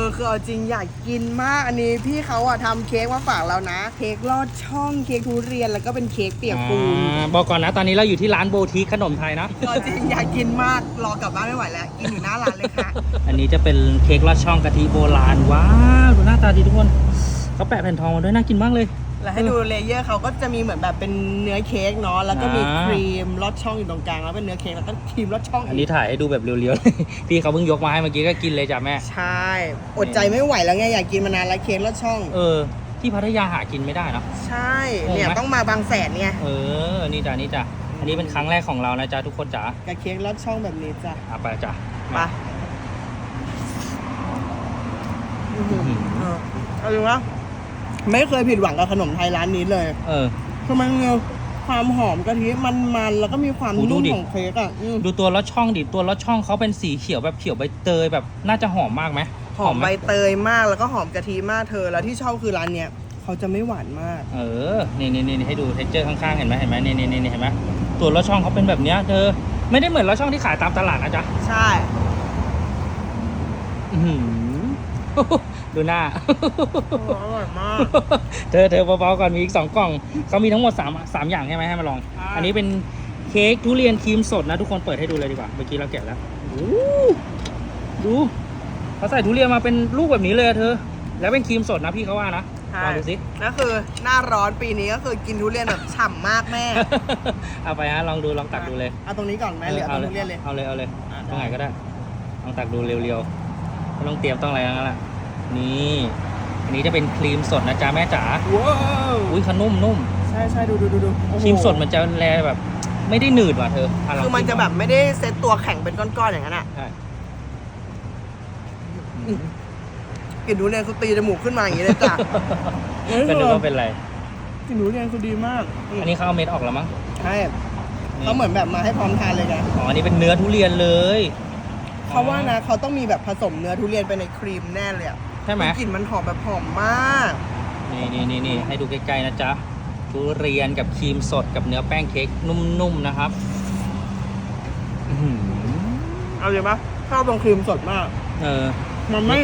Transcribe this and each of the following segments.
อคือเอาจริงอยากกินมากอันนี้พี่เขาอะทำเค้กมาฝากเรานะ เค้กลอดช่องเค้กทุเรียนแล้วก็เป็นเค้กเปียกปูนอ่าบอกก่อนนะตอนนี้เราอยู่ที่ร้านโบทีขนมไทยนะ เอาจริงอยากกินมากรอกลับบ้านไม่ไหวแล้วกินอยู่หน้าร้านเลยค่ะ อันนี้จะเป็นเค้กลอดช่องกะทิโบราณว้าวดูหน้าตาดีทุกคนเขาแปะแผ่นทองมาด้วยน่ากินมากเลย แล้วให้ดูเลเยอร์เขาก็จะมีเหมือนแบบเป็นเนื้อเค้กเนาะแล้วก็มีอ่า ครีมลอดช่องอยู่ตรงกลางแล้วเป็นเนื้อเค้กแล้วก็ครีมลอดช่องอันนี้ถ่ายให้ดูแบบเรียวๆเลย พี่เขาเพิ่งยกมาให้เมื่อกี้ก็กินเลยจ้ะแม่ ใช่อดใจไม่ไหวแล้วไงอยากกินมานานแล้วเค้กลอดช่อง เออ ที่พัทยาหากินไม่ได้เนอะ ใช่เนี่ยงงไหม ต้องมาบางแสนไงเออ นี่จ้ะนี่จ้ะ อันนี้เป็นครั้งแรกของเรานะจ๊ะทุกคนจ๋ากับเค้กลอดช่องแบบนี้จ้ะเอาไปจ้ะไปมาอื้อหือเออเอาดูว่า ไม่เคยผิดหวังกับขนมไทยร้านนี้เลยเออ คือมันมีความหอมกะทิมันๆแล้วก็มีความโอ้ดูนุ่มดิ ของเค้กอะอืมดูตัวลอดช่องดิตัวลอดช่องเขาเป็นสีเขียวแบบเขียวใบเตยแบบน่าจะหอมมากไหมหอมไหใบเตยมากแล้วก็หอมกะทิมากเธอ แล้วที่ชอบคือร้านเนี้ยเขาจะไม่หวานมาก เออ นี่นี่นี่ให้ดูเท็กเจอร์ข้างๆ เห็นไหมเห็นไหมนี่นี่นี่เห็นไหมตัวลอดช่องเขาเป็นแบบเนี้ยเธอ ไม่ได้เหมือนลอดช่องที่ขายตามตลาดนะจ๊ะใช่ อื้อหือ ดูหน้าโอ้อร่อยมาก เธอเธอเบาๆก่อนมีอีกสองกล่องเขามีทั้งหมดสามสามอย่างใช่ไหมให้มาลอง อ่า อันนี้เป็นเค้กทุเรียนครีมสดนะทุกคนเปิดให้ดูเลยดีกว่าเมื่อกี้เราแกะแล้วโอ้ดูเขาใส่ทุเรียนมาเป็นลูกแบบนี้เลยอะเธอ แล้วเป็นครีมสดนะพี่เขาว่านะใช่ลองดูสินั่นคือหน้าร้อนปีนี้ก็คือกินทุเรียนแบบฉ่ำมากแม่ เอาไปฮะลองดูลองตักดูเลยเอาตรงนี้ก่อนไหมหรือเอาตรงทุเรียนเลย เอาเลยเอาเลยอะ ตรงไหนก็ได้ลองตักดูเรียวๆไม่ต้องเตรียมต้องอะไรทั้งนั้นแหละ นี่อันนี้จะเป็นครีมสดนะจ๊ะแม่จ๋าว้าวอุ้ยขนุ่มนุ่มใช่ใช่ดูดูดูดูโอ้โหครีมสดมันจะแลแบบ ไม่ได้หนืดว่ะเธออ่ลงคือมันชิจะแบบไม่ได้เซตตัวแข็งเป็นก้อนๆอย่างนั้นอะใช่กลิ่นทุเรียนคือตีจมูกขึ้นมาอย่างนี้เลยจ้ะก็นึกว่าเป็นไรกลิ่นทุเรียนคือดีมากอันนี้เขาเอาเม็ดออกแล้วมั้งใช่นี่เขาเหมือนแบบมาให้พร้อมทานเลยไงอ๋ออันนี้เป็นเนื้อทุเรียนเลยเขาว่านะเขาต้องมีแบบผสมเนื้อทุเรียนไปในครีมแน่เลยอะ ใช่ไหมกลิ่นมันหอมแบบหอมมาก นี่นี่นี่นี่ให้ดูใกล้ๆนะจ๊ะทุเรียนกับครีมสดกับเนื้อแป้งเค้กนุ่มๆนะครับอื้อหือเอาเลยปะชอบตรงครีมสดมาก เออ มันไม่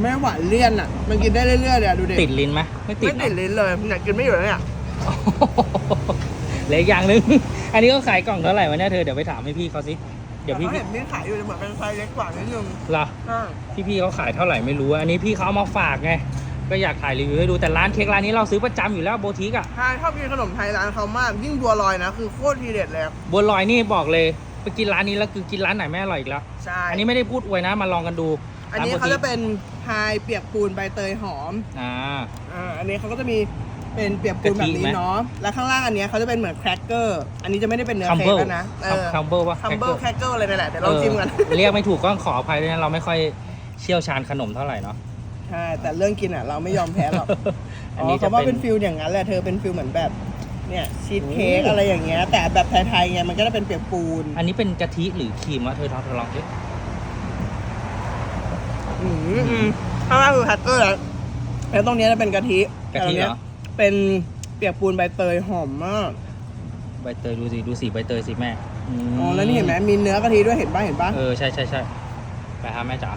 ไม่หวานเลี่ยนอะ มันกินได้เรื่อยๆเลยอะดูดิติดลิ้นไหมไม่ติดไม่ติดเนอะลิ้นเลยเนี่ยกินไม่อยู่เลยอะเหลืออีกอย่างหนึ่งอันนี้ก็ขายกล่องเท่าไหร่วะเนี่ยเธอเดี๋ยวไปถามให้พี่เขาสิเดี๋ยวพี่เขาเห็นนี่ขายอยู่เหมือนเป็นไซส์เล็กกว่านิดนึงเหรอใช่พี่พี่เขาขายเท่าไหร่ไม่รู้อะอันนี้พี่เขาเอามาฝากไงก็อยากถ่ายรีวิวให้ดูแต่ร้านเค้กร้านนี้เราซื้อประจำอยู่แล้วโบทิกอะใช่ชอบกินขนมไทยร้านเขามาก ยิ่งบัวลอยนะ คือโคตรทีเด็ดเลยบัวลอยนี่บอกเลยไปกินร้านนี้แล้วคือกินร้านไหนไม่อร่อยอีกแล้วใช่อันนี้ไม่ได้พูดอวยนะมาลองกันดูอันนี้ร้เขาโบทิจะเป็นพายเปียกปูนใบเตยหอมอ่า อ่าอันนี้เขาก็จะมี เป็นเปียกปูนแบบกะทินี้ไหมเนาะ แล้วข้างล่างอันเนี้ยเขาจะเป็นเหมือนแครกเกอร์ อันนี้จะไม่ได้เป็นเนื้อคัมเค้เบิกลแล้วนะ เออ คัมเบิลวะคัมเบิลแครกเกอร์อะไรนั่นแหละ เดี๋ยวลองเออชิมกัน เรียกไม่ถูกก็ขออภัยด้วยนะเราไม่ค่อยเชี่ยวชาญขนมเท่าไหร่เนาะ ใช่ แต่เรื่องกินอะเราไม่ยอมแพ้หรอกอัอ๋นอนี้จะเขาว่าเป็เป็นนฟิลอย่างนั้นแหละ เธอเป็นฟิลเหมือนแบบเนี่ยชีสเค้กโอ้อะไรอย่างเงี้ย แต่แบบไทยๆไงมันก็จะเป็นเปียกปูน อันนี้เป็นกะทิหรือครีมวะเธอลองเธอลองดิอืมอืมข้างล่างคือแครกเกอร์แล้วแล้วตรงเนี้ยจะเป็นกะทิกะทิเหรอแต่ตรงนี้ย เป็นเปียกปูนใบเตยหอมมากใบเตยดูสิดูสีใบเตยสิแม่มอ๋อแล้วนี่เห็นไหมมีเนื้อกะทิด้วยเห็นป่ะเห็นป่ะเออใช่ใช่ใช่ไปหาแม่จ๋า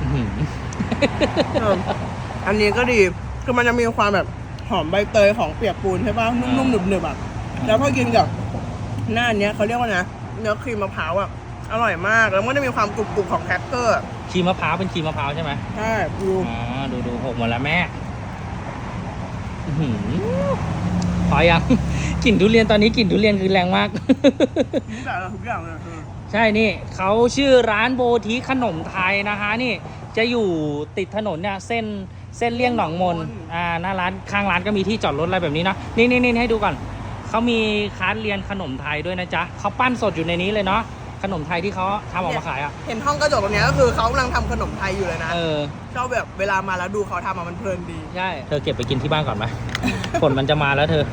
อื้อหือเอออันนี้ก็ดีคือมันจะมีความแบบหอมใบเตยของเปียกปูนใช่ป่ะนุ่มๆหนึบๆอะแล้วพอกินกับหน้าอันเนี้ยเขาเรียกว่านะเนื้อครีมมะพร้าวอะอร่อยมากแล้วมันก็จะมีความกรุบๆของแครกเกอร์ครีมมะพร้าวเป็นครีมมะพร้าวใช่ไหมใช่ดู อ๋อดูดูหกหมดแล้วแม่อื้อหือ พอยังกลิ่นทุเรียนตอนนี้กลิ่นทุเรียนคือแรงมาก ทุกอย่างทุกอย่างเลยคือใช่นี่เขาชื่อร้านโบทีขนมไทยนะคะนี่จะอยู่ติดถนนเนี่ยเส้นเส้นเลี่ยงหนองมนอ่าหน้าร้านข้างร้านก็มีที่จอดรถอะไรแบบนี้เนาะนี่นี่นี่ให้ดูก่อนเขามีคลาสเรียนขนมไทยด้วยนะจ๊ะเขาปั้นสดอยู่ในนี้เลยเนาะ ขนมไทยที่เขาทำออกมาขายอะ เห็นห้องกระจกตรงเนี้ยก็คือเขากำลังทำขนมไทยอยู่เลยนะเออ ชอบแบบเวลามาแล้วดูเขาทำอะมันเพลินดี ใช่ เธอเก็บไปกินที่บ้านก่อนไหม ฝนมันจะมาแล้วเธอ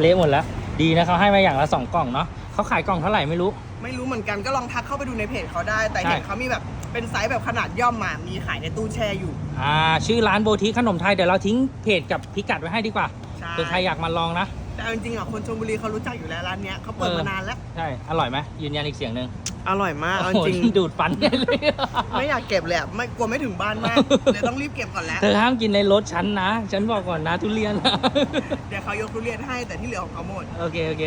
เละหมดแล้ว ดีนะเขาให้มาอย่างละสองกล่องเนาะเขาขายกล่องเท่าไหร่ไม่รู้ ไม่รู้เหมือนกันก็ลองทักเข้าไปดูในเพจเขาได้ แต่ใช่ เห็นเขามีแบบเป็นไซส์แบบขนาดย่อมมามีขายในตู้แช่อยู่อ่า ชื่อร้านโบทีขนมไทย เดี๋ยวเราทิ้งเพจกับพิกัดไว้ให้ดีกว่าใช่เผื่อใครอยากมาลองนะ แต่เอาจริงๆอะคนชลบุรีเขารู้จักอยู่แล้วร้านเนี้ยเขาเปิดเออมานานแล้ว ใช่ อร่อยไหมยืนยันอีกเสียงหนึ่งอร่อยมากเอาโอ้โหจริงดูดฟันได้เลยไม่อยากเก็บเลยอะไม่กลัวไม่ถึงบ้านมากเดี๋ยวต้องรีบเก็บก่อนแล้ว เธอห้ามกินในรถฉันนะ ฉันบอกก่อนนะทุเรียน เดี๋ยวเขายกทุเรียนให้แต่ที่เหลือของเขาหมด โอเค โอเค